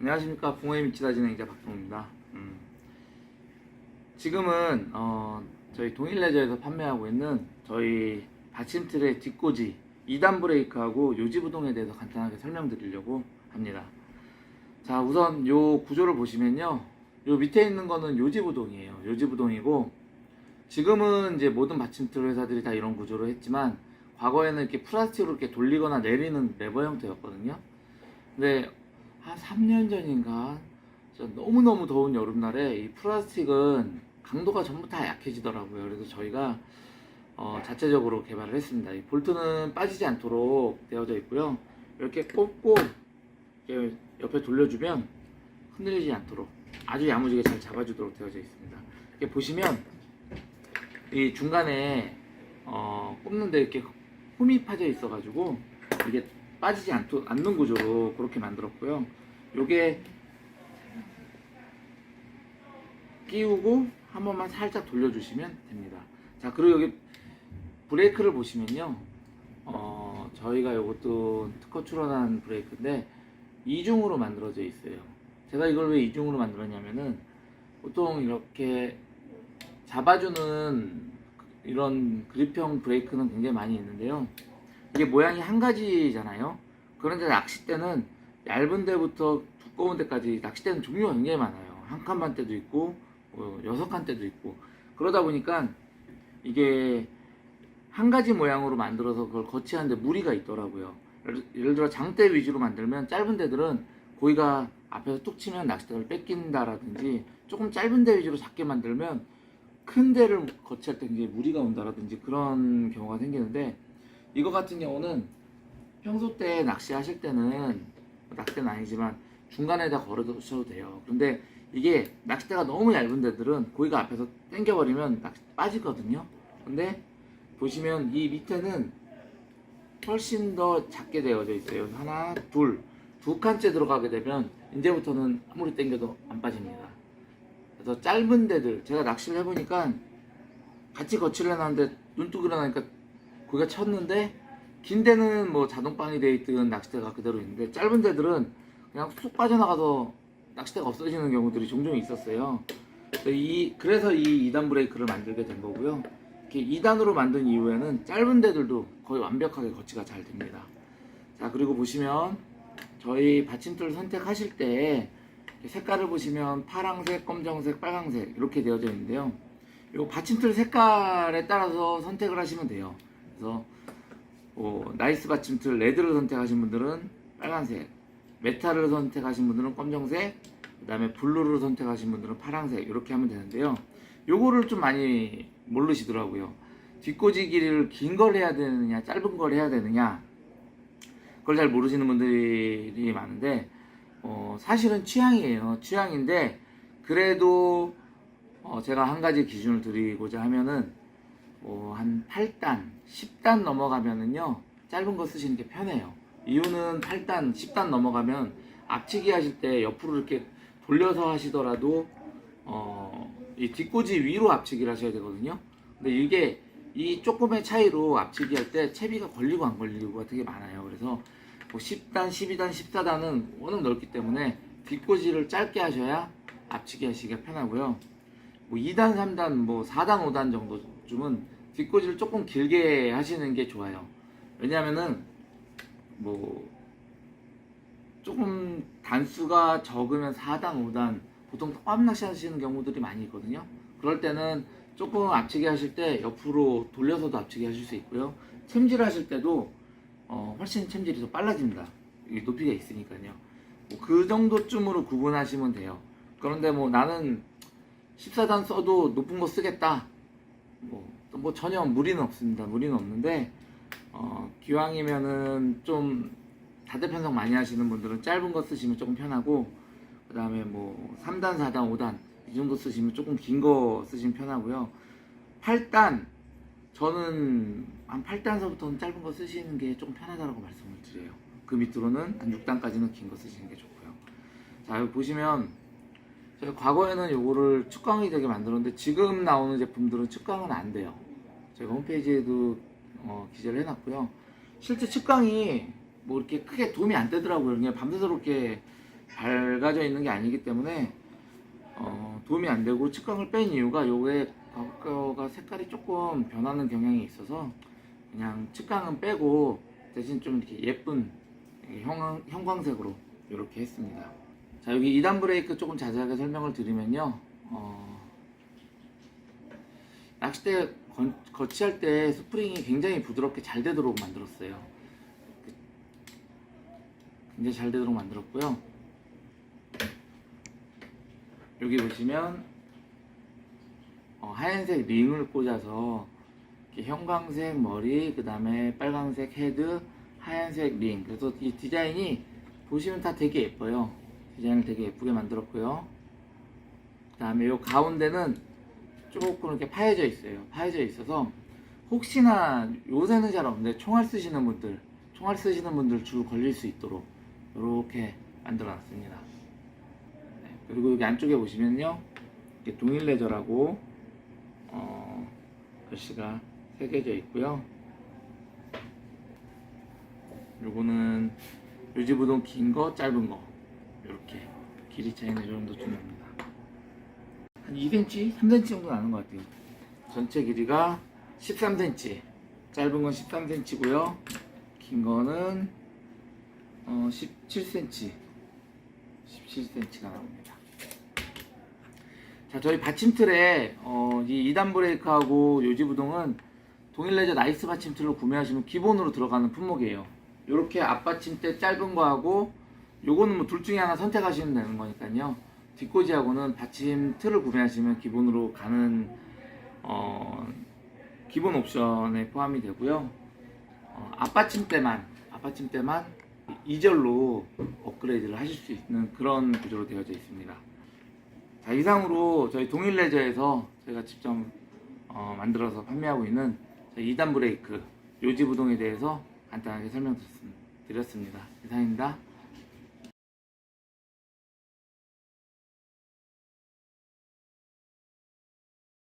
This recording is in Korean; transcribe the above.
안녕하십니까 붕어의 미치다 진행자 박동입니다. 음. 지금은 어, 저희 동일레저에서 판매하고 있는 저희 받침틀의 뒷꽂이 2단 브레이크하고 요지부동에 대해서 간단하게 설명드리려고 합니다. 자 우선 요 구조를 보시면요. 요 밑에 있는 거는 요지부동이에요. 요지부동이고 지금은 이제 모든 받침틀 회사들이 다 이런 구조로 했지만 과거에는 이렇게 플라스틱으로 이렇게 돌리거나 내리는 레버 형태였거든요. 근데 한 3년 전인가 너무너무 더운 여름날에 이 플라스틱은 강도가 전부 다 약해지더라고요. 그래서 저희가 어, 자체적으로 개발을 했습니다. 이 볼트는 빠지지 않도록 되어져 있고요. 이렇게 꼽고 옆에 돌려주면 흔들리지 않도록 아주 야무지게 잘 잡아주도록 되어져 있습니다. 이렇게 보시면 이 중간에 어, 꼽는데 이렇게 홈이 파져 있어가지고 이게 빠지지 않도, 않는 구조로 그렇게 만들었고요. 요게 끼우고 한 번만 살짝 돌려주시면 됩니다. 자 그리고 여기 브레이크를 보시면요. 어, 저희가 이것도 특허 출원한 브레이크인데 이중으로 만들어져 있어요. 제가 이걸 왜 이중으로 만들었냐면은 보통 이렇게 잡아주는 이런 그립형 브레이크는 굉장히 많이 있는데요. 이게 모양이 한 가지잖아요. 그런데 낚싯대는 얇은 데부터 두꺼운 데까지 낚싯대는 종류가 굉장히 많아요. 한 칸만 때도 있고, 뭐 여섯 칸 때도 있고. 그러다 보니까 이게 한 가지 모양으로 만들어서 그걸 거치하는데 무리가 있더라고요. 예를, 예를 들어 장대 위주로 만들면 짧은 데들은 고기가 앞에서 뚝 치면 낚싯대를 뺏긴다라든지 조금 짧은 데 위주로 작게 만들면 큰 데를 거치할 때 굉장히 무리가 온다라든지 그런 경우가 생기는데 이거 같은 경우는 평소 때 낚시하실 때는 낚싯대는 아니지만 중간에다 걸어두셔도 돼요. 그런데 이게 낚싯대가 너무 얇은 데들은 고기가 앞에서 당겨버리면 낚시 빠지거든요. 근데 보시면 이 밑에는 훨씬 더 작게 되어져 있어요. 하나, 둘, 두 칸째 들어가게 되면 이제부터는 아무리 당겨도 안 빠집니다. 그래서 짧은 데들 제가 낚시를 해보니까 같이 거치를 해놨는데 눈뜨기로 나니까 고기가 쳤는데 긴 데는 뭐 자동빵이 돼 있든 낚싯대가 그대로 있는데 짧은 데들은 그냥 쑥 빠져나가서 낚싯대가 없어지는 경우들이 종종 있었어요. 그래서 이, 그래서 이 2단 브레이크를 만들게 된 거고요. 이렇게 2단으로 만든 이후에는 짧은 데들도 거의 완벽하게 거치가 잘 됩니다. 자 그리고 보시면 저희 받침틀 선택하실 때 색깔을 보시면 파랑색, 검정색, 빨강색 이렇게 되어져 있는데요. 이 받침틀 색깔에 따라서 선택을 하시면 돼요. 그래서 뭐 나이스 받침틀 레드를 선택하신 분들은 빨간색, 메탈을 선택하신 분들은 검정색, 그 다음에 블루를 선택하신 분들은 파랑색 이렇게 하면 되는데요. 요거를 좀 많이 모르시더라고요. 뒷꽂이 길이를 긴 걸 해야 되느냐, 짧은 걸 해야 되느냐, 그걸 잘 모르시는 분들이 많은데, 어, 사실은 취향이에요. 취향인데, 그래도 어, 제가 한 가지 기준을 드리고자 하면은, 뭐, 한 8단, 10단 넘어가면은요, 짧은 거 쓰시는 게 편해요. 이유는 8단, 10단 넘어가면 앞치기 하실 때 옆으로 이렇게 돌려서 하시더라도, 어, 이 뒷꽂이 위로 앞치기를 하셔야 되거든요. 근데 이게 이 조금의 차이로 앞치기 할 때 채비가 걸리고 안 걸리고가 되게 많아요. 그래서 뭐 10단, 12단, 14단은 워낙 넓기 때문에 뒷꽂이를 짧게 하셔야 앞치기 하시기가 편하고요. 뭐 2단, 3단, 뭐 4단, 5단 정도쯤은 뒷꽂이를 조금 길게 하시는 게 좋아요. 왜냐면은 뭐 조금 단수가 적으면 4단, 5단 보통 꽉 낚시 하시는 경우들이 많이 있거든요. 그럴 때는 조금 앞치기 하실 때 옆으로 돌려서도 앞치기 하실 수 있고요. 챔질 하실 때도 어, 훨씬 챔질이 더 빨라집니다. 이 높이가 있으니까요. 뭐 그 정도쯤으로 구분하시면 돼요. 그런데 뭐 나는 14단 써도 높은 거 쓰겠다. 뭐, 또뭐 전혀 무리는 없습니다. 무리는 없는데 어, 기왕이면은 좀 다대 편성 많이 하시는 분들은 짧은 거 쓰시면 조금 편하고 그 다음에 뭐 3단, 4단, 5단 이 정도 쓰시면 조금 긴 거 쓰시면 편하고요. 8단 저는 한 8단서부터는 짧은 거 쓰시는 게 조금 편하다고 말씀을 드려요. 그 밑으로는 한 6단까지는 긴 거 쓰시는 게 좋고요. 자 여기 보시면 제가 과거에는 요거를 측광이 되게 만들었는데 지금 나오는 제품들은 측광은 안 돼요. 제가 홈페이지에도 어, 기재를 해놨고요. 실제 측광이 뭐 이렇게 크게 도움이 안 되더라고요. 그냥 밤새도록 이렇게 밝아져 있는 게 아니기 때문에 어, 도움이 안 되고 측광을 뺀 이유가 요게 과거가 색깔이 조금 변하는 경향이 있어서 그냥 측광은 빼고 대신 좀 이렇게 예쁜 형, 형광색으로 이렇게 했습니다. 자 여기 2단 브레이크 조금 자세하게 설명을 드리면요. 어, 낚싯대 건- 거치할 때 스프링이 굉장히 부드럽게 잘 되도록 만들었어요. 굉장히 잘 되도록 만들었고요. 여기 보시면 어, 하얀색 링을 꽂아서 형광색 머리, 그 다음에 빨강색 헤드, 하얀색 링. 그래서 이 디자인이 보시면 다 되게 예뻐요. 디자인을 되게 예쁘게 만들었고요. 그 다음에 이 가운데는 조금 이렇게 파여져 있어요. 파여져 있어서 혹시나 요새는 잘 없는데 총알 쓰시는 분들, 총알 쓰시는 분들 줄 걸릴 수 있도록 이렇게 만들어 놨습니다. 네, 그리고 여기 안쪽에 보시면요. 이렇게 동일 레저라고 어, 글씨가 새겨져 있고요. 요거는 요지부동 긴 거, 짧은 거 이렇게 길이 차이는 이 정도 중요합니다. 한 2cm, 3cm 정도 나는 것 같아요. 전체 길이가 13cm, 짧은 건 13cm고요. 긴 거는 어, 17cm, 17cm가 나옵니다. 자, 저희 받침틀에 어, 이 2단 브레이크하고 요지부동은 동일 레저 나이스 받침틀로 구매하시면 기본으로 들어가는 품목이에요. 이렇게 앞받침대 짧은 거하고 요거는 뭐 둘 중에 하나 선택하시면 되는 거니까요. 뒷꽂이하고는 받침 틀을 구매하시면 기본으로 가는 어, 기본 옵션에 포함이 되고요. 어, 앞받침대만 앞받침대만 2절로 업그레이드를 하실 수 있는 그런 구조로 되어져 있습니다. 자, 이상으로 저희 동일 레저에서 저희가 직접 어, 만들어서 판매하고 있는 2단 브레이크 요지부동에 대해서 간단하게 설명드렸습니다. 이상입니다.